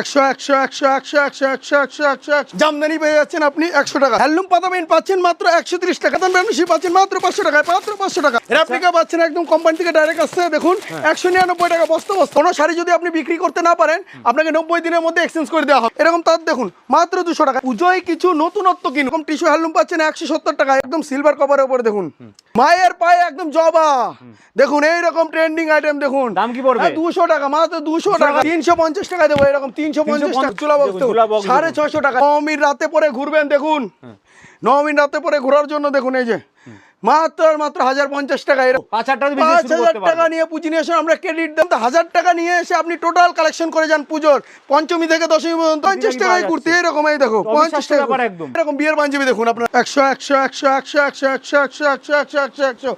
একশো একশো একশো একশো একশো একশো একশো একশো একশো। জামদানি পেয়ে যাচ্ছেন আপনি একশো টাকা। হ্যান্ডলুম পাতা পেন পাচ্ছেন মাত্র একশো তিরিশ টাকা। দাম বেশি পাচ্ছেন মাত্র পাঁচশো টাকায় মাত্র পাঁচশো টাকা। রেপ্লিকা পাচ্ছেন একদম কোম্পানি থেকে ডাইরেক্ট আসছে দেখুন একশো নিরানব্বই টাকা বস্তা বস্তা। কোনো শাড়ি যদি আপনি বিক্রি করতে না পারেন আপনাকে নব্বই দিনের মধ্যে এক্সচেঞ্জ করে দেওয়া হবে। এরকম তার দেখুন মাত্র দুশো টাকা। পুজোয় কিছু নতুনত্ব কিনুন। এরকম টিস্যু হ্যান্ডলুম পাচ্ছেন একশো সত্তর টাকা একদম সিলভার কভারের উপরে দেখুন। মায়ের পায়ে একদম জবা। দেখুন এইরকম ট্রেন্ডিং আইটেম দেখুন। দাম কি পড়বে? দুশো টাকা মাত্র দুশো টাকা। তিনশো পঞ্চাশ টাকা দেবো এরকম তিনশো পঞ্চাশ টাকা। চুলা বক্স দেখুন, চুলা box সাড়ে ছশো টাকা। নবমীর রাতে পরে ঘুরবেন দেখুন। নবমীর রাতে পরে ঘোরার জন্য দেখুন এই যে। মাত্র মাত্র হাজার পঞ্চাশ টাকা পাঁচ হাজার টাকা দিয়ে business পাঁচ শুরু হাজার করতে টাকা পারবেন। নিয়ে পুঁজি নিয়ে এসে আমরা ক্রেডিট দাম তো হাজার টাকা নিয়ে এসে আপনি টোটাল কালেকশন করে যান পুজোর। পঞ্চমী থেকে দশমী পর্যন্ত পঞ্চাশ টাকায় কুর্তি? এরকম এই দেখো পঞ্চাশ টাকা। এরকম বিয়ের পাঞ্জাবি দেখুন আপনার। একশো একশো একশো একশো একশো একশো একশো একশো একশো একশো। একশো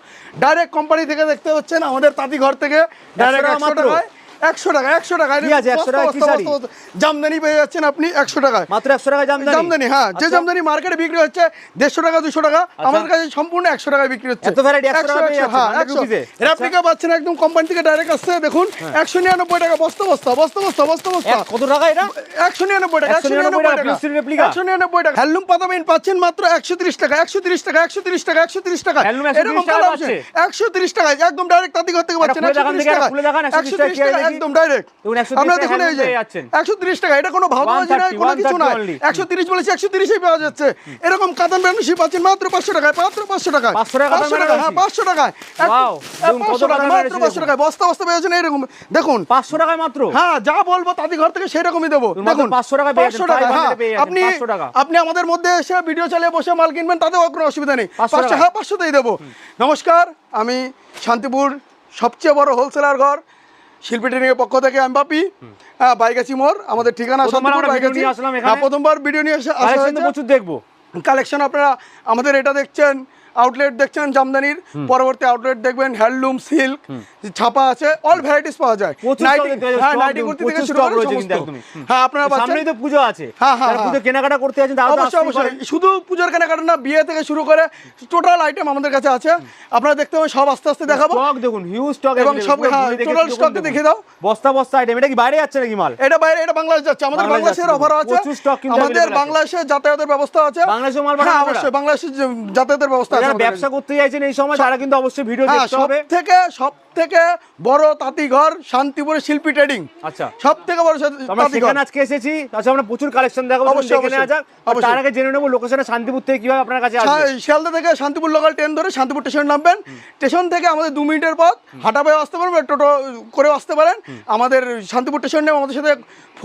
ডাইরেক্ট কোম্পানি থেকে দেখতে পাচ্ছেন আমাদের তাঁতি ঘর থেকে। ডাইরেক্ট একশো টাকায় একশো টাকা একশো টাকা। কি আছে, 100 টাকায় জামদানি পেয়ে যাচ্ছেন আপনি একশো টাকায়। মাত্র একশো টাকা জামদানি? জামদানি হ্যাঁ যে আচ্ছা। জামদানি মার্কেটে বিক্রি হচ্ছে দেড়শো টাকা দুশো টাকা। আমাদের কাছে সম্পূর্ণ একশো টাকায় বিক্রি হচ্ছে। এত variety 100 টাকা পেয়ে যাচ্ছে, হ্যাঁ 100 একশো rupees-এ। রেপ্লিকা পাচ্ছেন একদম কোম্পানি থেকে ডাইরেক্ট আসছে দেখুন একশো নিরানব্বই টাকা বস্তা বস্তা বস্তা বস্তা বস্তা বস্তা। কত টাকা এটা? একশো নিরানব্বই টাকা একশো 199 নিরানব্বই টাকা, টাকা? একশো নিরানব্বই টাকা। হ্যান্ডলুম পাতা পেন পাচ্ছেন মাত্র একশো তিরিশ টাকা একশো তিরিশ টাকা একশো তিরিশ টাকা একশো তিরিশ টাকা। Handloom 130 টাকা পাচ্ছে? একশো তিরিশ টাকা একদম ডাইরেক্ট তাঁতি ঘর থেকে পাচ্ছেন। একশো তিরিশ টাকা। একদম ডাইরেক্ট আমরা দেখুন এই যে 130 টাকা এটা কোনো কোনো কিছু বলেছি পাওয়া যাচ্ছে। এরকম কাদান পাচ্ছেন মাত্র 500 টাকায় মাত্র 500 টাকায়। 500 হ্যাঁ, হ্যাঁ, হ্যাঁ, টাকা হ্যাঁ 500 টাকায়। আপনি আমাদের মধ্যে এসে ভিডিও চালিয়ে বসে মাল কিনবেন তাতে কোনো অসুবিধা নেই। পাঁচশো হ্যাঁ দেবো। নমস্কার আমি শান্তিপুর সবচেয়ে বড় হোলসেলার ঘর। শিল্পী ট্রেনিং পক্ষ থেকে আমি বাপি বাইগাছি মোর আমাদের ঠিকানা প্রথমবার ভিডিও নিয়ে হ্যাঁ, আসা প্রচুর দেখব। কালেকশন আপনারা আমাদের এটা দেখছেন। আউটলেট দেখছেন জামদানির? পরবর্তী আউটলেট দেখবেন হ্যান্ডলুম সিল্ক ছাপা আছে অল ভ্যারাইটিস পাওয়া যায়। হ্যাঁ নাইটি কুর্তি থেকে শুরু করে। হ্যাঁ আপনারা সামনেই তো পুজো আছে। হ্যাঁ, হ্যাঁ, যারা পুজো হ্যাঁ। কেনাকাটা করতে আছেন অবশ্যই অবশ্যই। শুধু পুজোর কেনাকাটা না বিয়ে থেকে শুরু করে টোটাল আইটেম আমাদের কাছে আছে। আপনারা দেখতে পাবেন সব আস্তে আস্তে দেখাবো। স্টক দেখুন হিউজ স্টক এবং সব, হ্যাঁ, total stock টা দাও। বস্তা বস্তা আইটেম এটা কি বাইরে যাচ্ছে নাকি মাল? এটা বাইরে এটা বাংলাদেশ যাচ্ছে। আমাদের বাংলাদেশের। অফার আছে। আমাদের বাংলাদেশে যাতায়াতের ব্যবস্থা আছে। বাংলাদেশেও মাল হ্যাঁ অবশ্যই বাংলাদেশের যে যাতায়াতের ব্যবস্থা আছে। যারা ব্যবসা করতে চাইছেন এই সময় তারা কিন্তু অবশ্যই ভিডিও হ্যাঁ দেখতে হবে। থেকে সব থেকে বড় তাঁতিঘর শান্তিপুরের শিল্পী ট্রেডিং আচ্ছা। সব থেকে বড় আমরা সেখানে আজকে এসেছি তাছাড়া আমরা প্রচুর কালেকশন দেখাবো অবশ্যই, দেখে নেওয়া যাক। তার আগে জেনে নেব লোকেশনে শান্তিপুর থেকে কীভাবে আপনার কাছে আসবে। শিয়ালদা থেকে শান্তিপুর লোকাল ট্রেন ধরে শান্তিপুর স্টেশন নামবেন। স্টেশন থেকে আমাদের দু মিনিটের পথ। হাঁটা পায়ে আসতে পারবেন টোটো করেও আসতে পারেন। আমাদের শান্তিপুর স্টেশন নেমে আমাদের সাথে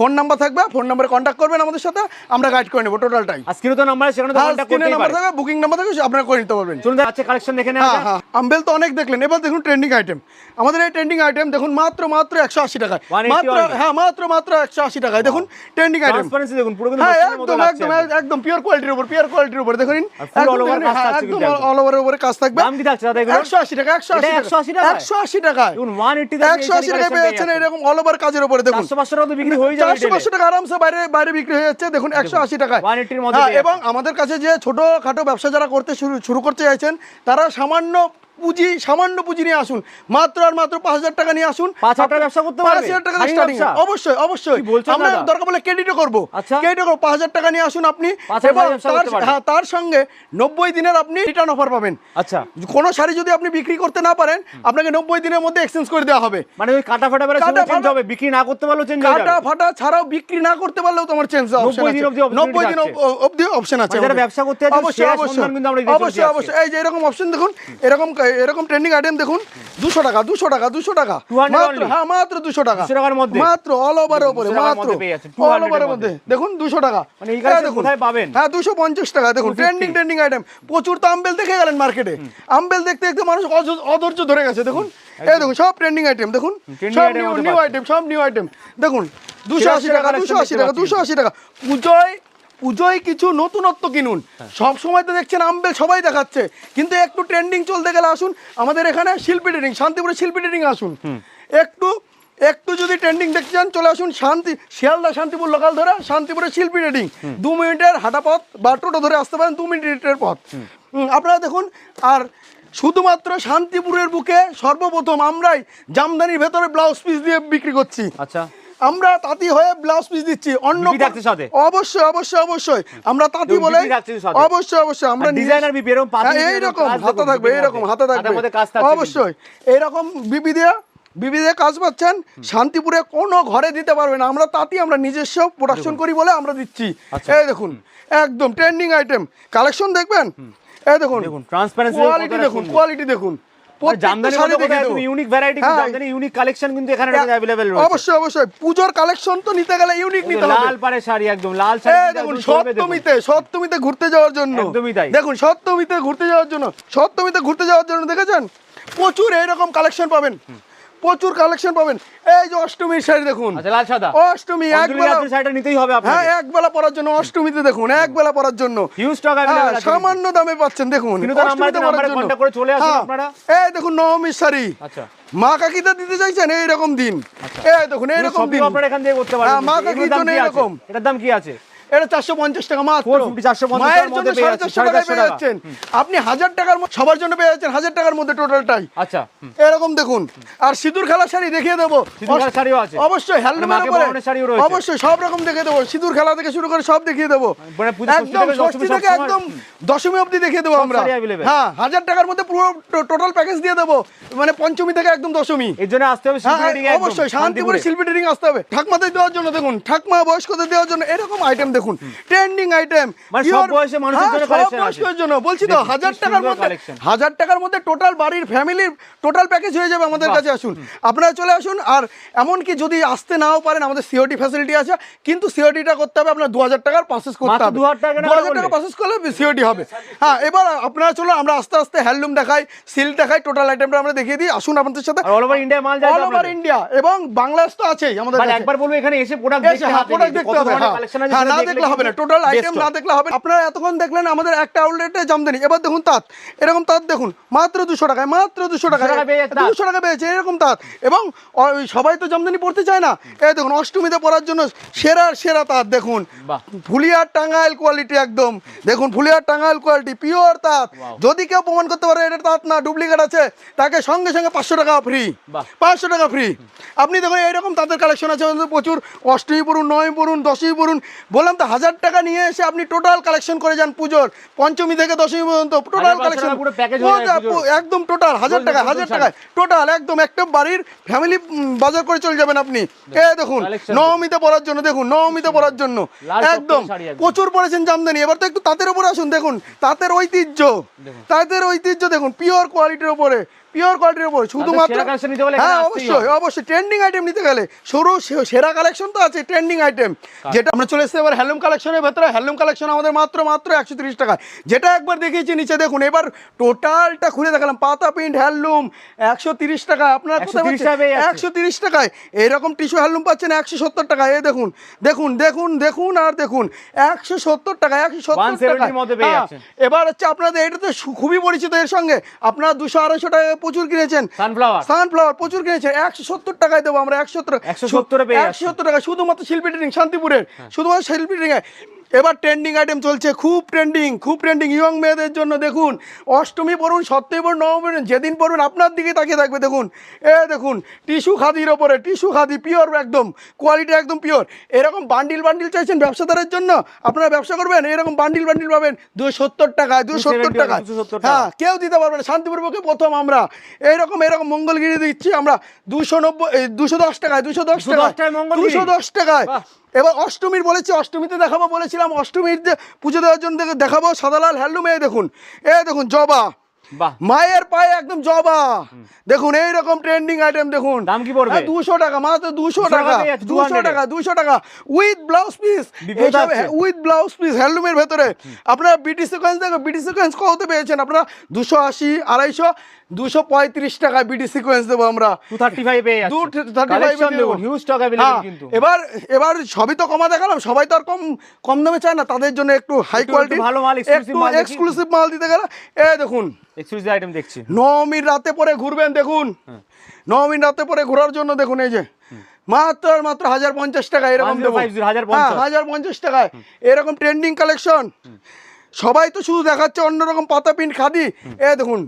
ফোন নাম্বার থাকবে ফোন নাম্বারে কন্ট্যাক্ট করবেন আমাদের সাথে আমরা গাইড করে নেব টোটালটাই আজকে তো নাম্বার সেখানে তো কন্ট্যাক্ট করতে নাম্বার থাকবে বুকিং নাম্বার থাকবে আপনারা করে নিতে পারবেন। চলুন আচ্ছা কালেকশন দেখে নেওয়া হ্যাঁ হ্যাঁ আম্বেল তো অনেক দেখলেন। এবার দেখুন ট্রেন্ডিং আইটেম আমাদের এই ট্রেন্ডিং আইটেম দেখুন মাত্র মাত্র একশো আশি টাকায়। মাত্র হ্যাঁ মাত্র মাত্র একশো আশি টাকায়। দেখুন ট্রেন্ডিং আইটেম দেখুন হ্যাঁ একদম একদম একদম। পিওর কোয়ালিটির উপর পিওর কোয়ালিটির উপর। দেখুন একদম অল ওভার উপরে কাজ থাকবে। একশো আশি টাকা একশো আশি 180 একশো আশি টাকায়? দেখুন 180 টাকা একশো আশি টাকায় পেয়ে যাচ্ছেন এরকম অল ওভার কাজের উপরে। দেখুন 400 500 টাকা বিক্রি হয়ে যাবে চারশো পাঁচশো টাকা আরামসে বাইরে বাইরে বিক্রি হয়ে যাচ্ছে। দেখুন একশো আশি টাকায়। 180 এর মধ্যে হ্যাঁ, এবং আমাদের কাছে যে ছোট খাটো ব্যবসা যারা করতে শুরু শুরু করতে চাইছেন তারা সামান্য পুঁজি সামান্য পুঁজি নিয়ে আসুন। মাত্র আর মাত্র পাঁচ হাজার টাকা নিয়ে আসুন। পাঁচ হাজার ব্যবসা করতে পাঁচ হাজার টাকা স্টার্টিং অবশ্যই অবশ্যই। আমরা দরকার বলে ক্রেডিটও করব। আচ্ছা। ক্রেডিটও করব। পাঁচ হাজার টাকা নিয়ে আসুন আপনি। তার। হ্যাঁ তার সঙ্গে নব্বই দিনের আপনি রিটার্ন অফার পাবেন। আচ্ছা। কোনো শাড়ি যদি আপনি বিক্রি করতে না পারেন আপনাকে নব্বই দিনের মধ্যে এক্সচেঞ্জ করে দেওয়া হবে। মানে ওই কাটা ফাটা কাটা ফাটা- হবে? বিক্রি না করতে পারলেও চেঞ্জ কাটা ফাটা ছাড়াও বিক্রি না করতে পারলেও তোমার চেঞ্জ 90 দিন আছে। অবধি 90 দিন। অবধি অপশন আছে মানে যারা ব্যবসা করতে অবশ্যই অবশ্যই। অবশ্যই অবশ্যই। এই যে এরকম অপশন দেখুন এরকম এরকম ট্রেন্ডিং আইটেম দেখুন দুশো টাকা দুশো টাকা দুশো টাকা। মাত্র হ্যাঁ মাত্র দুশো টাকা। টাকার মধ্যে? মাত্র অল ওভার উপরে মাত্র। অল ওভারের মধ্যে। দেখুন দুশো টাকা। মানে দেখুন। পাবেন? হ্যাঁ দুশো পঞ্চাশ টাকা। দেখুন ট্রেন্ডিং ট্রেন্ডিং আইটেম প্রচুর তো আম্বেল দেখে গেলেন মার্কেটে আম্বেল দেখতে দেখতে মানুষ অধৈর্য ধরে গেছে দেখুন। এই দেখুন সব ট্রেন্ডিং আইটেম দেখুন। সব নিউ। আইটেম সব নিউ আইটেম দেখুন দুশো আশি টাকা দুশো আশি টাকা দুশো আশি টাকা। পুজোয় পুজোয় কিছু নতুনত্ব কিনুন। সব সময় তো দেখছেন আম্বেল সবাই দেখাচ্ছে। কিন্তু একটু ট্রেন্ডিং চলতে গেলে আসুন আমাদের এখানে শিল্পী ট্রেডিং শান্তিপুরে শিল্পী ট্রেডিং আসুন। একটু একটু যদি ট্রেন্ডিং দেখতে চান চলে আসুন শান্তি শিয়ালদা শান্তিপুর লোকাল ধরে শান্তিপুরের শিল্পী ট্রেডিং দু মিনিটের হাঁটা পথ বা টোটো ধরে আসতে পারেন দু মিনিটের পথ। আপনারা দেখুন আর শুধুমাত্র শান্তিপুরের বুকে সর্বপ্রথম আমরাই জামদানির ভেতরে ব্লাউজ পিস দিয়ে বিক্রি করছি। আচ্ছা। আমরা তাঁতি হয়ে ব্লাউজ পিস দিচ্ছি অন্য? অবশ্যই অবশ্যই অবশ্যই। আমরা তাঁতি বলে অবশ্যই অবশ্যই আমরা ডিজাইনার বিপি এরকম হ্যাঁ, বিপি এইরকম হাতে থাকবে এইরকম হাতে থাকবে। অবশ্যই। এইরকম বিপি দিয়ে বিপি কাজ পাচ্ছেন। শান্তিপুরে কোনো ঘরে দিতে পারবে না। আমরা তাঁতি আমরা নিজস্ব প্রোডাকশন করি বলে আমরা দিচ্ছি। আচ্ছা। এই দেখুন একদম ট্রেন্ডিং আইটেম কালেকশন দেখবেন? এই দেখুন কোয়ালিটি দেখুন কোয়ালিটি দেখুন। জামদানি শাড়ি ইউনিক ভ্যারাইটি হ্যাঁ। জামদানি ইউনিক কালেকশন কিন্তু এখানে অ্যাভেলেবেল রয়েছে। অবশ্যই অবশ্যই। পুজোর কালেকশন তো নিতে গেলে ইউনিক নিতে হবে। লাল পাড়ে শাড়ি একদম লাল শাড়ি দেখুন সপ্তমীতে সপ্তমীতে ঘুরতে যাওয়ার জন্য। একদমই তাই। দেখুন সপ্তমীতে ঘুরতে যাওয়ার জন্য সপ্তমীতে ঘুরতে যাওয়ার জন্য দেখেছেন? প্রচুর এরকম কালেকশন পাবেন। প্রচুর কালেকশন পাবেন। এই যে অষ্টমীর শাড়ি দেখুন। আচ্ছা লাল সাদা। অষ্টমী একবেলা শাড়িটা নিতেই হবে হ্যাঁ আপনাকে এক বেলা পরার জন্য অষ্টমীতে দেখুন এক বেলা পরার জন্য। হিউজ স্টক হ্যাঁ, আছে। সামান্য দামে পাচ্ছেন দেখুন। অষ্টমীতে পরার জন্য। করে চলে আসুন হ্যাঁ, আপনারা। এই দেখুন নবমীর শাড়ি। আচ্ছা। মা কাকিতে দিতে চাইছেন? এইরকম দিন। এই দেখুন এইরকম দিন। আপনারা এখান থেকে করতে পারবেন। হ্যাঁ, মা কিন্তু কাকির এগুলোর দাম জন্য কি আছে? এরকম। এটার দাম কি আছে? এটা চারশো পঞ্চাশ টাকা মাত্র। 450, 450 মায়ের জন্য সাড়ে চারশো টাকায় পেয়ে যাচ্ছেন। আপনি হাজার টাকার সবার জন্য পেয়ে যাচ্ছেন হাজার টাকার মধ্যে টোটালটাই। আচ্ছা এরকম দেখুন। আর সিঁদুর খেলা শাড়ি দেখিয়ে দেবো। সিঁদুর খেলার শাড়িও আছে? অবশ্যই হ্যান্ডলুমের উপরে পরানোর শাড়িও রয়েছে? অবশ্যই সব রকম দেখিয়ে দেবো। সিঁদুর খেলা থেকে শুরু করে সব দেখিয়ে দেবো। পুজো ষষ্ঠী একদম ষষ্ঠী দশমী থেকে একদম দশমী অবধি দেখিয়ে দেবো আমরা। হ্যাঁ হাজার টাকার মধ্যে পুরো টোটাল প্যাকেজ দিয়ে দেবো। মানে পঞ্চমী থেকে একদম দশমী। এর জন্য আসতে হবে হ্যাঁ, অবশ্যই শান্তিপুরে। শিল্পী ট্রেনিং আসতে হবে। ঠাকমাদের দেওয়ার জন্য দেখুন ঠাকমা বয়স্কদের দেওয়ার জন্য এরকম আইটেম দেখুন ট্রেন্ডিং আইটেম মানে সব বয়সের মানুষের জন্য collection জন্য। বলছি তো হাজার টাকার মধ্যে হাজার টাকার মধ্যে টোটাল বাড়ির ফ্যামিলির টোটাল প্যাকেজ হয়ে যাবে আমাদের কাছে আসুন। আপনারা চলে আসুন আর এমনকি যদি আসতে নাও পারেন আমাদের সিওটি ফ্যাসিলিটি আছে কিন্তু সিওটিটা করতে হবে আপনার দু হাজার টাকার প্রসেস করতে হবে। দু হাজার টাকা প্রসেস করলে সিওটি হবে। হ্যাঁ এবার আপনারা চলুন আমরা আস্তে আস্তে হ্যান্ডলুম দেখাই সিল্ক দেখাই টোটাল আইটেমটা আমরা দেখিয়ে দিই। আসুন আপনাদের সাথে। আর অল ওভার ইন্ডিয়া মাল যায় অল ওভার ইন্ডিয়া এবং বাংলাদেশ তো আছেই আমাদের মানে একবার বলব এখানে এসে প্রোডাক্ট দেখতে হ্যাঁ, product নিয়ে দেখতে হবে, হ্যাঁ। দেখলে হবে না। টোটাল আইটেম না দেখলে হবে আপনারা এতক্ষণ দেখলেন আমাদের একটা আউটলেটে জামদানি এবার দেখুন তাঁত। এরকম তাঁত দেখুন। মাত্র দুশো টাকায় মাত্র দুশো টাকায়। দুশো টাকা পেয়েছে এরকম তাঁত। এবং সবাই তো জামদানি পড়তে চায় না। এই দেখুন অষ্টমীতে পরার জন্য সেরা সেরা তাঁত দেখুন। ফুলিয়ার টাঙ্গাইল কোয়ালিটি একদম। দেখুন ফুলিয়ার টাঙ্গাইল কোয়ালিটি পিওর তাঁত। যদি কেউ প্রমাণ করতে পারে এটা তাঁত না ডুপ্লিকেট আছে তাকে সঙ্গে সঙ্গে পাঁচশো টাকা ফ্রি পাঁচশো টাকা ফ্রি আপনি দেখুন এইরকম তাদের কালেকশন আছে প্রচুর। অষ্টমী পড়ুন নয় পড়ুন দশমী পড়ুন বললাম তো হাজার টাকা নিয়ে এসে আপনি টোটাল কালেকশন করে যান পুজোর পঞ্চমী থেকে দশমী পর্যন্ত টোটাল কালেকশন টাকা হয়ে। একদম টোটাল হাজার টাকা হাজার। টাকায়। টোটাল একদম একটা বাড়ির ফ্যামিলি বাজার করে চলে যাবেন আপনি। এ দেখুন নবমীতে পড়ার জন্য দেখুন নবমীতে পড়ার জন্য। একদম প্রচুর পড়েছেন জামদানি। এবার তো একটু তাঁতের উপরে আসুন দেখুন তাঁতের ঐতিহ্য। তাঁতের ঐতিহ্য দেখুন পিওর কোয়ালিটির উপরে পিওর কোয়ালিটির উপরে। শুধুমাত্র হ্যাঁ অবশ্যই অবশ্যই ট্রেন্ডিং আইটেম নিতে গেলে। সরু সেরা কালেকশন তো আছে ট্রেন্ডিং আইটেম যেটা আমরা চলে এসেছি এবার হ্যান্ডলুম কালেকশনের ভেতরে হ্যান্ডলুম কালেকশন আমাদের মাত্র মাত্র একশো তিরিশ টাকা যেটা একবার দেখিয়েছি নিচে দেখুন এবার টোটালটা খুলে দেখালাম পাতা প্রিন্ট হ্যান্ডলুম একশো তিরিশ টাকা আপনার 130 টাকায় পেয়ে যাচ্ছে। একশো তিরিশ টাকায়। এইরকম টিস্যু হ্যান্ডলুম পাচ্ছেন একশো সত্তর টাকায়। এই দেখুন দেখুন দেখুন দেখুন আর দেখুন একশো সত্তর টাকা একশো সত্তর টাকা হ্যাঁ, যাচ্ছেন। এবার হচ্ছে আপনাদের এটা তো খুবই পরিচিত এর সঙ্গে। আপনারা দুশো আড়াইশো টাকা প্রচুর কিনেছেন। সানফ্লাওয়ার। সানফ্লাওয়ার প্রচুর কিনেছেন। একশো সত্তর টাকায় দেবো আমরা একশো সত্তর 170 এ পেয়ে একশো সত্তর টাকা শুধুমাত্র শিল্পী ট্রেনিং শান্তিপুরের। শুধুমাত্র শিল্পী ট্রেনিং এবার ট্রেন্ডিং আইটেম চলছে খুব ট্রেন্ডিং খুব ট্রেন্ডিং ইয়ং মেয়েদের জন্য দেখুন অষ্টমী পড়ুন সপ্তমী পড়ুন নবমী পড়ুন যেদিন পড়ুন আপনার দিকে তাকিয়ে থাকবে দেখুন। এ দেখুন টিস্যু খাদির ওপরে টিস্যু খাদি পিওর একদম কোয়ালিটি একদম পিওর এরকম বান্ডিল বান্ডিল চাইছেন ব্যবসাদারের জন্য আপনারা ব্যবসা করবেন এরকম বান্ডিল বান্ডিল পাবেন দুশো সত্তর টাকায় দুশো সত্তর টাকায়। হ্যাঁ কেউ দিতে পারবে না শান্তিপুর পক্ষে প্রথম আমরা। এইরকম এরকম মঙ্গলগিরি দিচ্ছি আমরা দুশো নব্বই দুশো দশ টাকায় দুশো দশ 210 টাকায় দুশো দশ টাকায়। এবার অষ্টমীর বলেছি অষ্টমীতে দেখাবো বলেছিলাম অষ্টমীর পুজো দেওয়ার জন্য দেখাবো সাদালাল হ্যান্ডলুম এই দেখুন। এ দেখুন জবা। মায়ের পায়ে একদম জবা। দেখুন এইরকম ট্রেন্ডিং আইটেম দেখুন। দাম কি পড়বে? দুশো টাকা মাত্র দুশো 200 টাকা দুশো 200 টাকা দুশো টাকা। With blouse piece with blouse piece হ্যান্ডলুমের ভেতরে। আপনারা বিটি সিকোয়েন্স দেখো বিটি সিকোয়েন্স কত পেয়েছেন? আপনারা দুশো আশি আড়াইশো দুশো পঁয়ত্রিশ টাকা সিকোয়েন্স দেবো আমরা। থার্টি থার্টি হ্যাঁ, এবার এবার সবই তো সবাই তো আর কম কম দামে চায় না তাদের জন্য একটু হাই ভালো এক্সক্লুসিভ মাল দিতে এ দেখুন। রাতে পরে ঘুরবেন দেখুন। নবমীর রাতে পরে ঘোরার জন্য দেখুন এই যে। মাত্র মাত্র হাজার পঞ্চাশ টাকা এরকম হাজার পঞ্চাশ। হ্যাঁ, টাকা এরকম ট্রেন্ডিং কালেকশন সবাই তো শুধু দেখাচ্ছে অন্যরকম পাতা পিন খাদি। এ দেখুন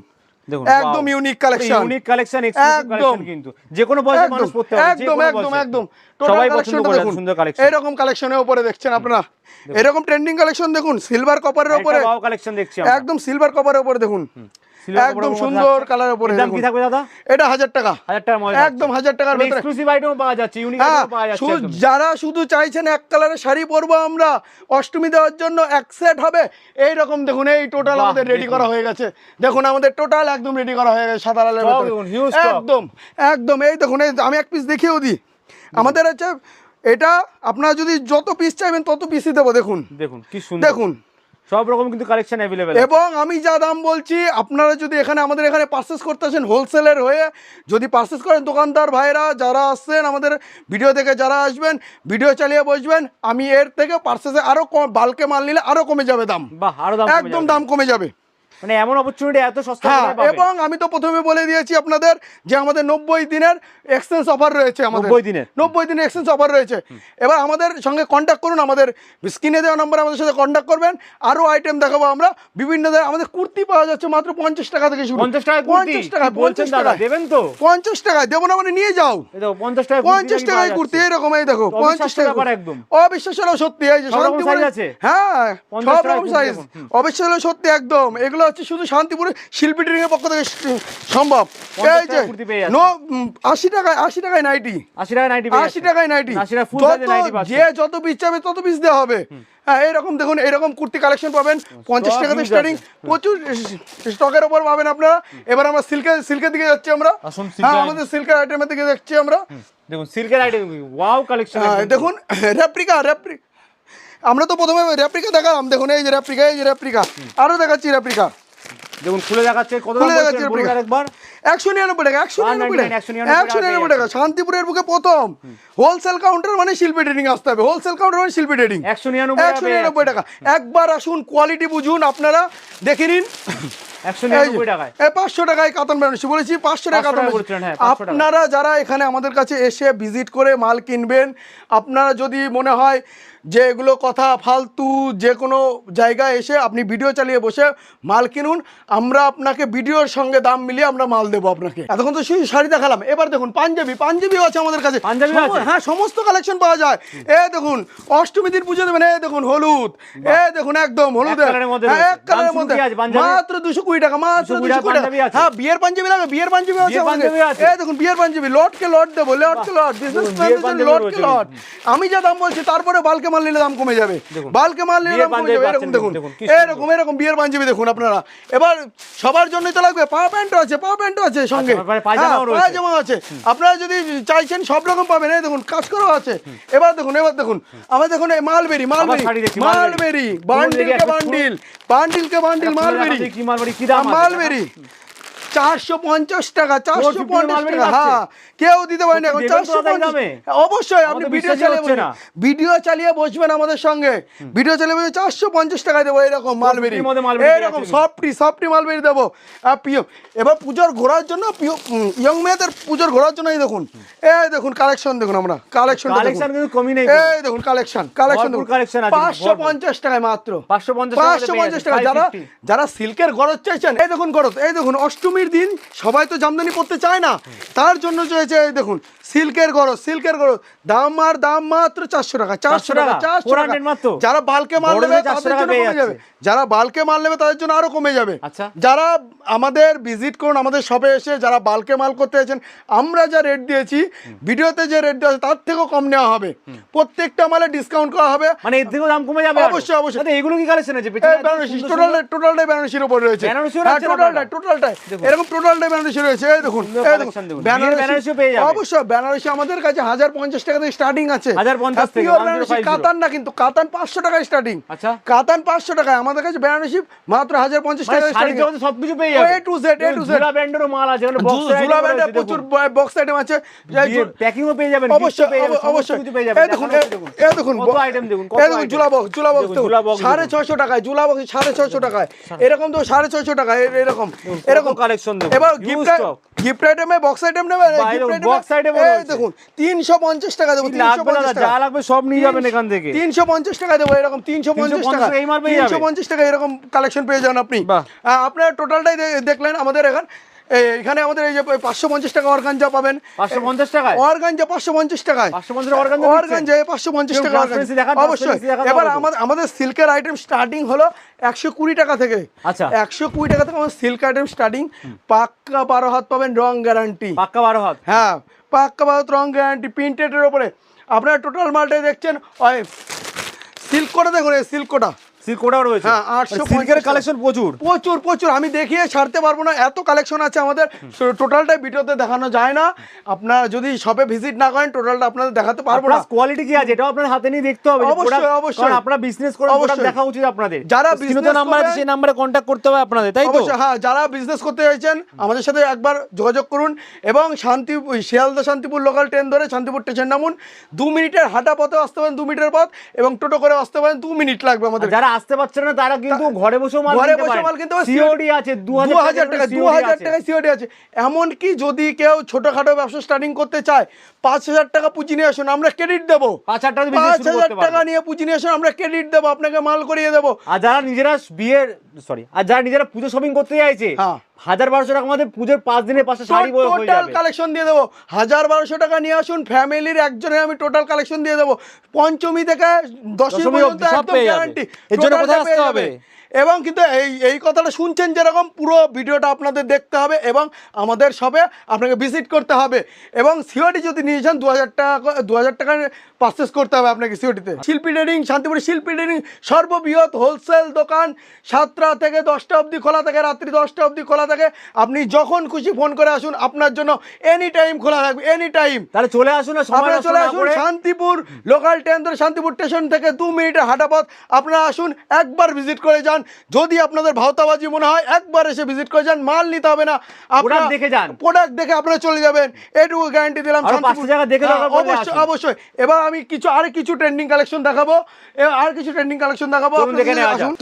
একদম unique collection unique collection exclusive একদম। কালেকশন কিন্তু। যে কোনো বয়সের মানুষ একদম পড়তে পারে একদম একদম একদম। সবাই পছন্দ করে সুন্দর কালেকশন এরকম কালেকশনের উপরে দেখছেন আপনারা? এরকম ট্রেন্ডিং কালেকশন দেখুন সিলভার কপারের উপরে। কালেকশন দেখছি একদম সিলভার কপারের উপরে দেখুন। একদম সুন্দর কালারের উপরে দাম কি থাকবে দাদা? এটা হাজার টাকা। হাজার টাকার মধ্যে একদম হাজার টাকার ভেতরে। এক্সক্লুসিভ আইটেম পাওয়া যাচ্ছে ইউনিক হ্যাঁ আইটেম পাওয়া যাচ্ছে যারা শুধু চাইছেন এক কালারের শাড়ি পরবো আমরা অষ্টমী দেওয়ার জন্য এক সেট হবে। এই রকম দেখুন এই টোটাল আমাদের রেডি করা হয়ে গেছে। দেখুন আমাদের টোটাল একদম রেডি করা হয়ে গেছে সাদা লালের ভেতরে। একদম একদম এই দেখুন এই আমি এক পিস দেখিয়েও দিই। আমাদের হচ্ছে এটা আপনারা যদি যত পিস চাইবেন তত পিসই দেবো দেখুন। দেখুন কি সুন্দর। দেখুন সব রকম কিন্তু কালেকশন অ্যাভেলেবেল এবং আমি যা দাম বলছি আপনারা যদি এখানে আমাদের এখানে পার্সেস করতে আসেন হোলসেলের হয়ে যদি পার্সেস করেন দোকানদার ভাইরা যারা আসছেন আমাদের ভিডিও থেকে যারা আসবেন ভিডিও চালিয়ে বসবেন আমি এর থেকে পার্সেসে আরও কম বালকে মাল নিলে আরও কমে যাবে দাম। বাহ আরও দাম একদম দাম কমে যাবে। মানে এমন অপরচুনিটি এত সস্তা হ্যাঁ? এবং আমি তো প্রথমে বলে দিয়েছি আপনাদের যে আমাদের নব্বই দিনের এক্সচেঞ্জ অফার রয়েছে আমাদের। 90 দিনের? নব্বই দিনের এক্সচেঞ্জ অফার রয়েছে। এবার আমাদের সঙ্গে কন্ট্যাক্ট করুন আমাদের স্ক্রিনে দেওয়া নম্বরে আমাদের সাথে কন্ট্যাক্ট করবেন। আরও আইটেম দেখাবো আমরা। বিভিন্ন আমাদের কুর্তি পাওয়া যাচ্ছে মাত্র পঞ্চাশ টাকা থেকে শুরু। 50 টাকায় কুর্তি? পঞ্চাশ টাকা কি বলছেন দাদা? দেবেন তো? পঞ্চাশ টাকায় দেবো না মানে নিয়ে যাও। 50 টাকায় পঞ্চাশ টাকায় কুর্তি এরকম এই দেখো পঞ্চাশ টাকা একদম। অবিশ্বাস হলেও সত্যি এই যে? হ্যাঁ 50 সব রকম সাইজ। অবশ্যই হলেও সত্যি একদম। এগুলো হচ্ছে শুধু শান্তিপুরে শিল্পী ট্রেনিং এর পক্ষ থেকে সম্ভব। এই যে যাচ্ছে। নো আশি টাকায় আশি টাকায় নাইটি। 80 টাকায় 90 আশি টাকায় নাইটি। টাকা ফুল যত সাইজে 90 যে যত পিস চাবে তত পিস দেওয়া হবে। হ্যাঁ এরকম দেখুন এরকম কুর্তি কালেকশন পাবেন। পঞ্চাশ huge স্টার্টিং প্রচুর স্টকের ওপর পাবেন আপনারা। এবার আমরা সিল্কের সিল্কের দিকে যাচ্ছি আমরা। হ্যাঁ আমাদের সিল্কের আইটেমের দিকে যাচ্ছি আমরা। দেখুন সিল্কের আইটেম ওয়াও কালেকশন দেখুন রেপ্রিকা রেপ্রি আমরা তো প্রথমে রেপ্রিকা দেখালাম। দেখুন এই যে রেপ্রিকা এই যে রেপ্রিকা আরও দেখাচ্ছি রেপ্রিকা দেখুন খুলে দেখাচ্ছে কত খুলে দেখাচ্ছি একশো নিরানব্বই টাকা একশো নিরানব্বই টাকা 199, একশো নিরানব্বই টাকা। শান্তিপুরের বুকে প্রথম। হোলসেল কাউন্টার মানে শিল্পী ট্রেডিং আসতে হবে। হোলসেল কাউন্টার মানে শিল্পী ট্রেডিং 199 টাকা একশো নিরানব্বই টাকা। একবার আসুন কোয়ালিটি বুঝুন আপনারা দেখে নিন। 199 টাকায়। পাঁচশো টাকায় কাতান বলেছি পাঁচশো 500 কাতান টাকা বেনারসি। বলেছিলেন, হ্যাঁ, 500 টাকা। আপনারা যারা এখানে আমাদের কাছে এসে ভিজিট করে মাল কিনবেন আপনারা যদি মনে হয় যে এগুলো কথা ফালতু যে কোনো জায়গায় এসে আপনি ভিডিও চালিয়ে বসে মাল কিনুন আমরা আপনাকে ভিডিওর সঙ্গে দাম মিলিয়ে আমরা মাল দেবো আপনাকে। এতক্ষণ তো শুধু শাড়ি দেখালাম। এবার দেখুন পাঞ্জাবি পাঞ্জাবিও আছে আমাদের কাছে। আছে? হ্যাঁ সমস্ত কালেকশন পাওয়া যায়। এ দেখুন অষ্টমী দিন পুজো দেবেন এ দেখুন হলুদ। এ দেখুন একদম হলুদ হ্যাঁ, এক কালারের মধ্যে? মাত্র দুশো কুড়ি টাকা মাত্র দুশো কুড়ি টাকা। হ্যাঁ বিয়ের পাঞ্জাবি লাগে বিয়ের পাঞ্জাবি আছে। পাঞ্জাবি? এই দেখুন বিয়ের পাঞ্জাবি লটকে লট দেবো লটকে লট। বিজনেস পাঞ্জাবি লটকে লট। আমি যা দাম বলছি তারপরে বালকে মাল নিলে দাম কমে যাবে। বালকে মাল নিলে দাম কমে যাবে এরকম দেখুন। এরকম এরকম বিয়ের পাঞ্জাবি দেখুন আপনারা। এবার সবার জন্যই তো লাগবে পা প্যান্টও আছে পা প্যান্টও আছে সঙ্গে। হ্যাঁ, পায়জামা আছে। আপনারা যদি চাইছেন সব রকম পাবেন। এই দেখুন কাজ করা আছে এবার দেখুন এবার দেখুন। আমার দেখুন এই মালবেরি মালবেরি। মালবেরি। দেখি বান্ডিল। কে একটু বান্ডিল মালবেরি। মালবেরি চারশো পঞ্চাশ টাকা চারশো পঞ্চাশ টাকা। হ্যাঁ কেউ দিতে পারে এখন চারশো পঞ্চাশ। অবশ্যই আপনি ভিডিও চালিয়ে হচ্ছে বসবেন না। ভিডিও চালিয়ে বসবেন আমাদের সঙ্গে। ভিডিও চালিয়ে বসে চারশো পঞ্চাশ টাকায় দেবো এরকম মালবেরি এর মধ্যে মালবেরি এরকম সফটি সফটি মালবেরি দেবো। আর প্রিয় এবার পুজোর ঘোরার জন্য ইয়ং মেয়েদের পুজোর ঘোরার জন্য এই দেখুন। এই দেখুন কালেকশন দেখুন আমরা। কালেকশন কালেকশন কিন্তু কমই নেই এই দেখুন কালেকশন কালেকশন পাঁচশো পঞ্চাশ টাকায় মাত্র। পাঁচশো পঞ্চাশ টাকা যারা যারা সিল্কের গরজ চাইছেন এই দেখুন গরজ এই দেখুন অষ্টমীর দিন সবাই তো জামদানি পড়তে চায় না। তার জন্য যে দেখুন সিল্কের গরজ সিল্কের গরজ দাম আর দাম মাত্র চারশো টাকা চারশো টাকা? চারশো টাকা 400 মাত্র? যারা বালকে মাল নেবে তাদের জন্য কমে যাবে যারা বালকে মাল নেবে তাদের জন্য আরও কমে যাবে আচ্ছা। যারা আমাদের ভিজিট করুন আমাদের শপে এসে যারা বালকে মাল করতে আছেন আমরা যা রেট দিয়েছি ভিডিওতে যে রেট দেওয়া তার থেকেও কম নেওয়া হবে প্রত্যেকটা মালে ডিসকাউন্ট করা হবে মানে এর থেকেও দাম কমে যাবে অবশ্যই, অবশ্যই। এগুলো কি কালেকশন আছে বেনারসি টোটাল টোটালটাই বেনারসির উপর রয়েছে বেনারসিও হ্যাঁ টোটালটাই? টোটালটাই। এরকম টোটালটাই বেনারসি রয়েছে এই দেখুন বিয়ের পেয়ে যাবে। অবশ্যই বেনারসি আমাদের কাছে হাজার পঞ্চাশ টাকা থেকে স্টার্টিং আছে 1050 থেকে, পিওর 1050 বেনারসি কাতান না কিন্তু কাতান পাঁচশো টাকায় স্টার্টিং আচ্ছা। কাতান পাঁচশো টাকায় আমাদের কাছে বেনারসি মাত্র হাজার পঞ্চাশ মানে টাকা সবকিছু পেয়ে যাবে। মাল আছে প্রচুর বক্স আইটেম আছে। পেয়ে যাবেন অবশ্যই পেয়ে যাবেন, অবশ্যই কিছু পেয়ে যাবেন। এই দেখুন দেখানো দেখুন। কত item দেখুন, এই দেখুন জুলা বক্স জুলা বক্স দেখুন, দেখুন। জুলা box সাড়ে ছয়শো টাকায় জুলা বক্স সাড়ে ছয়শো টাকায়। এরকম তো সাড়ে ছয়শো টাকায় এরকম। এরকম। কালেকশন এবার গিফট stock। গিফট আইটেমে বক্স আইটেম gift দেখুন তিনশো পঞ্চাশ টাকা দেবো তিনশো পঞ্চাশ টাকা। লাগবে সব নিয়ে যাবেন এখান থেকে। তিনশো পঞ্চাশ টাকা দেবো এরকম তিনশো পঞ্চাশ টাকা। তিনশো পঞ্চাশ টাকা এরকম কালেকশন পেয়ে যান আপনি। আপনার টোটালটাই দেখলেন আমাদের এখন। এখানে আমাদের এই যে পাঁচশো পঞ্চাশ টাকা অর্গানজা পাবেন। পাঁচশো পঞ্চাশ টাকায়? অর্গানজা পাঁচশো পঞ্চাশ টাকায়। 550 organza দিচ্ছেন? অর্গানজা পাঁচশো পঞ্চাশ টাকা। অবশ্যই। এবার আমাদের। আমাদের। সিল্কের আইটেম স্টার্টিং হলো একশো কুড়ি টাকা থেকে। আচ্ছা। একশো কুড়ি টাকা থেকে আমাদের সিল্ক আইটেম স্টার্টিং পাক্কা বারো হাত পাবেন রং গ্যারান্টি পাক্কা বারো হাত। হ্যাঁ পাক্কা ভারত রং গ্যারান্টি প্রিন্টেডের ওপরে আপনার টোটাল মালটাই দেখছেন। ওই সিল্ক কোটা দেখুন এই সিল্ক কোটা। রয়েছে। হ্যাঁ, 850 সিল্কের কালেকশন প্রচুর। প্রচুর প্রচুর। আমি দেখিয়ে ছাড়তে পারব না। এত কালেকশন আছে আমাদের। টোটালটাই ভিডিওতে দেখানো যায় না। আপনারা যদি শপে ভিজিট না করেন টোটালটা আপনাদের দেখাতে পারব না। কোয়ালিটি কি আছে? এটাও আপনার হাতে নিয়ে দেখতে হবে অবশ্যই, অবশ্যই। আপনারা বিজনেস করেন অবশ্যই। দেখা উচিত আপনাদের। যারা স্ক্রিনে নাম্বার আছে সেই নাম্বারে কন্ট্যাক্ট করতে হবে আপনাদের তাই তো? হ্যাঁ যারা বিজনেস করতে চাইছেন আমাদের সাথে একবার যোগাযোগ করুন এবং শান্তি শিয়ালদা শান্তিপুর লোকাল ট্রেন ধরে শান্তিপুর স্টেশন নামুন। দু মিনিটের হাঁটা পথে আসতে পারেন দু মিনিটের পথ এবং টোটো করে আসতে পারেন দু মিনিট লাগবে আমাদের। যারা আসতে পারছে না তারা কিন্তু ঘরে বসে মাল ঘরে বসে মাল কিন্তু সিওডি আছে দু দু হাজার টাকা দু হাজার আছে। টাকা সিওডি আছে। এমনকি যদি কেউ ছোটখাটো ব্যবসা স্টার্টিং করতে চায় পাঁচ হাজার টাকা পুঁজি নিয়ে আসুন আমরা ক্রেডিট দেবো। পাঁচ হাজার শুরু টাকা নিয়ে পুঁজি নিয়ে আসুন আমরা ক্রেডিট দেবো আপনাকে মাল করিয়ে দেবো। আর যারা নিজেরা বিয়ের সরি আর যারা নিজেরা পুজো শপিং করতে চাইছে হ্যাঁ। হাজার বারোশো টাকা আমাদের পুজোর পাঁচ দিনের পাঁচটা শাড়ি টোটাল কালেকশন দিয়ে দেবো। হাজার বারোশো টাকা নিয়ে আসুন ফ্যামিলির একজনের আমি টোটাল কালেকশন দিয়ে দেবো। পঞ্চমী থেকে দশমী পর্যন্ত অবধি একদম গ্যারান্টি এর জন্য কোথায় আসতে হবে? এবং কিন্তু এই এই কথাটা শুনছেন যেরকম পুরো ভিডিওটা আপনাদের দেখতে হবে এবং আমাদের সবে আপনাকে ভিজিট করতে হবে। এবং সিওটি যদি নিয়েছেন দু হাজার টাকা দু হাজার টাকা পারচেস করতে হবে আপনাকে সিওটিতে শিল্পী ট্রেডিং শান্তিপুর শিল্পী ট্রেডিং সর্ববৃহৎ হোলসেল দোকান সাতটা থেকে দশটা অবধি খোলা থাকে রাত্রি দশটা অবধি খোলা থাকে। আপনি যখন খুশি ফোন করে আসুন আপনার জন্য এনি টাইম খোলা থাকবে এনি টাইম তাহলে চলে আসুন আপনারা চলে আসুন শান্তিপুর লোকাল ট্রেন ধরে শান্তিপুর স্টেশন থেকে দু মিনিটের হাঁটা পথ আপনারা আসুন একবার ভিজিট করে যান যদি আপনাদের ভাওতাবাজি মনে হয় একবার এসে ভিজিট করে যান মাল নিতে হবে না। Product দেখে যান। প্রোডাক্ট দেখে আপনারা চলে যাবেন। এটুকু গ্যারান্টি দিলাম হ্যাঁ, অবশ্যই অবশ্যই। এবার আমি কিছু আর কিছু ট্রেন্ডিং কালেকশন দেখাবো। আর কিছু ট্রেন্ডিং কালেকশন দেখাবো।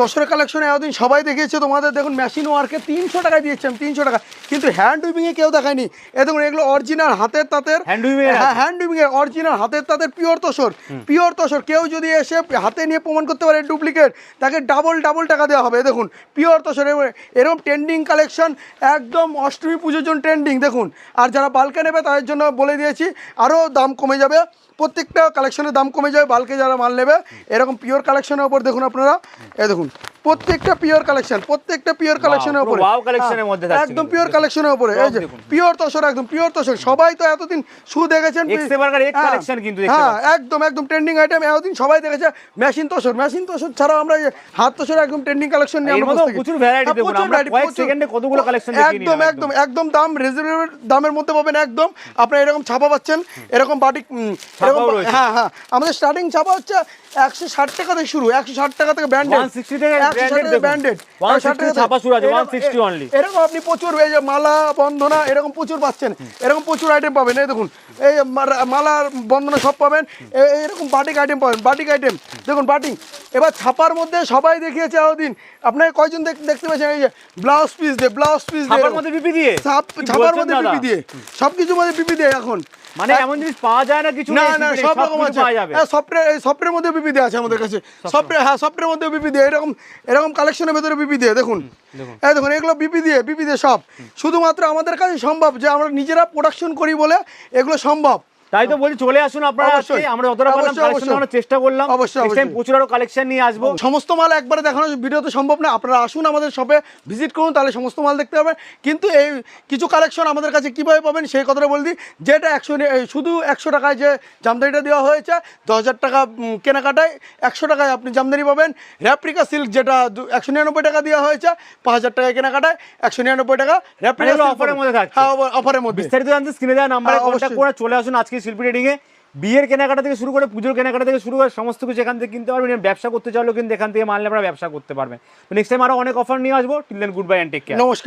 দশরের কালেকশনে এতদিন সবাই দেখিয়েছে তোমাদের দেখুন মেশিন ওয়ার্কে তিনশো টাকায় দিয়েছিলাম তিনশো টাকা। কিন্তু হ্যান্ড উইভিংয়ে কেউ দেখায়নি। এ দেখুন এগুলো অরিজিনাল হাতের তাঁতের। Weaving এর হ্যাঁ হ্যান্ড উইভিং এর অরিজিনাল হাতের তাঁতের পিওর তসর। পিওর তসর। কেউ যদি এসে হাতে নিয়ে প্রমাণ করতে পারে ডুপ্লিকেট তাকে ডাবল ডাবল টাকা দেওয়া হবে। দেখুন পিওর তো সেরকম, এরকম ট্রেন্ডিং কালেকশন একদম অষ্টমী পুজোর জন্য ট্রেন্ডিং দেখুন, আর যারা বালকে নেবে, তাদের জন্য বলে দিয়েছি আরও দাম কমে যাবে। প্রত্যেকটা কালেকশনের দাম কমে যাবে বালকে যারা মাল নেবে, এরকম পিওর কালেকশনের উপর দেখুন আপনারা। এ দেখুন প্রত্যেকটা পিওর কালেকশন প্রত্যেকটা পিওর কালেকশনের পুরো উপরে। wow collection এর মধ্যে থাকছে একদম। পিওর কালেকশনের উপরে। এই যে পিওর তসর একদম পিওর তসর। সবাই তো এতদিন শু দেখেছেন Burger, X হ্যাঁ, collection কিন্তু দেখতে হ্যাঁ একদম একদম ট্রেন্ডিং আইটেম এতদিন সবাই দেখেছে। মেশিন তসর মেশিন তসর ছাড়াও আমরা হাত তসর একদম ট্রেন্ডিং কালেকশন নিয়ে আমরা প্রচুর হ্যাঁ, দেখুন, প্রচুর আমরা কয়েক সেকেন্ডে কতগুলো collection দেখিয়ে একদম একদম। একদম দাম রিজনেবল দামের মধ্যে পাবেন একদম। আপনারা এরকম ছাপা পাচ্ছেন এরকম বাটিক এরকম হ্যাঁ হ্যাঁ। আমাদের স্টার্টিং ছাপা হচ্ছে একশো ষাট টাকা থেকে শুরু একশো ষাট টাকা থেকে ব্যান্ডেড 160 থেকে branded দেখুন। ব্যান্ডেড 160 ছাপা শুরু আছে, 160 only। এরকম আপনি প্রচুর এই যে মালা বন্ধনা এরকম প্রচুর পাচ্ছেন। এরকম প্রচুর আইটেম পাবেন এই দেখুন। এই মালার বন্ধনা সব পাবেন এরকম বাটিক আইটেম পাবেন বাটিক আইটেম দেখুন বাটিক এবার ছাপার মধ্যে সবাই দেখিয়েছে এতদিন। আপনাকে কয়জন দেখ- দেখতে পাচ্ছেন এই যে ব্লাউজ পিস দিয়ে ব্লাউজ পিস দিয়ে। ছাপার মধ্যে পিপি দিয়ে? ছাপ- ছাপার মধ্যে পিপি দিয়ে। সব কিছুর মধ্যে পিপি দিয়ে এখন। মানে এমন জিনিস পাওয়া যায় না কিছু না না সব রকম আছে। পাওয়া যাবে। হ্যাঁ সফটওয়্যার এই সফটওয়্যারের মধ্যে বিপি দিয়ে আছে আমাদের কাছে। সফটওয়্যার হ্যাঁ সফটওয়্যারের মধ্যে বিপি দিয়ে এরকম এরকম কালেকশনের ভেতরে বিপি দিয়ে দেখুন। এই দেখুন এগুলো বিপি দিয়ে বিপি দিয়ে সব। শুধুমাত্র আমাদের কাছে সম্ভব যে আমরা নিজেরা প্রোডাকশন করি বলে এগুলো সম্ভব। তাই তো বলি চলে আসুন আপনারা আজকে আমরা যতটা পারলাম কালেকশন দেখানোর চেষ্টা করলাম। অবশ্যই, নেক্সট টাইম প্রচুর আরও কালেকশন নিয়ে আসব। সমস্ত মাল একবারে দেখানো ভিডিওতে সম্ভব না। আপনারা আসুন আমাদের শপে ভিজিট করুন তাহলে সমস্ত মাল দেখতে পাবেন। কিন্তু এই কিছু কালেকশন আমাদের কাছে কীভাবে পাবেন সেই কথাটা বলে দিই। যেটা একশো শুধু একশো টাকায় যে জামদানিটা দেওয়া হয়েছে দশ হাজার টাকা কেনাকাটায় একশো টাকায় আপনি জামদানি পাবেন। র্যাপ্রিকা সিল্ক যেটা একশো নিরানব্বই টাকা দেওয়া হয়েছে পাঁচ হাজার টাকায় কেনাকাটায় একশো নিরানব্বই টাকা। র্যাপ্রিকা এগুলো মধ্যে থাকছে। হ্যাঁ অফারের মধ্যে। বিস্তারিত জানতে স্ক্রিনে দেওয়া নাম্বারে হ্যাঁ, অবশ্যই। করে চলে আসুন। আজকে শিল্পী রেডিংয়ে বিয়ের কেনাকাটা থেকে শুরু করে পুজোর কেনাকাটা থেকে শুরু করে সমস্ত কিছু এখান থেকে কিনতে পারবেন ব্যবসা করতে চাইলেও কিন্তু এখান থেকে মানলে আপনারা ব্যবসা করতে পারবেন। তো নেক্সট টাইম আরও অনেক অফার নিয়ে আসব। Till then goodbye and take care নমস্কার।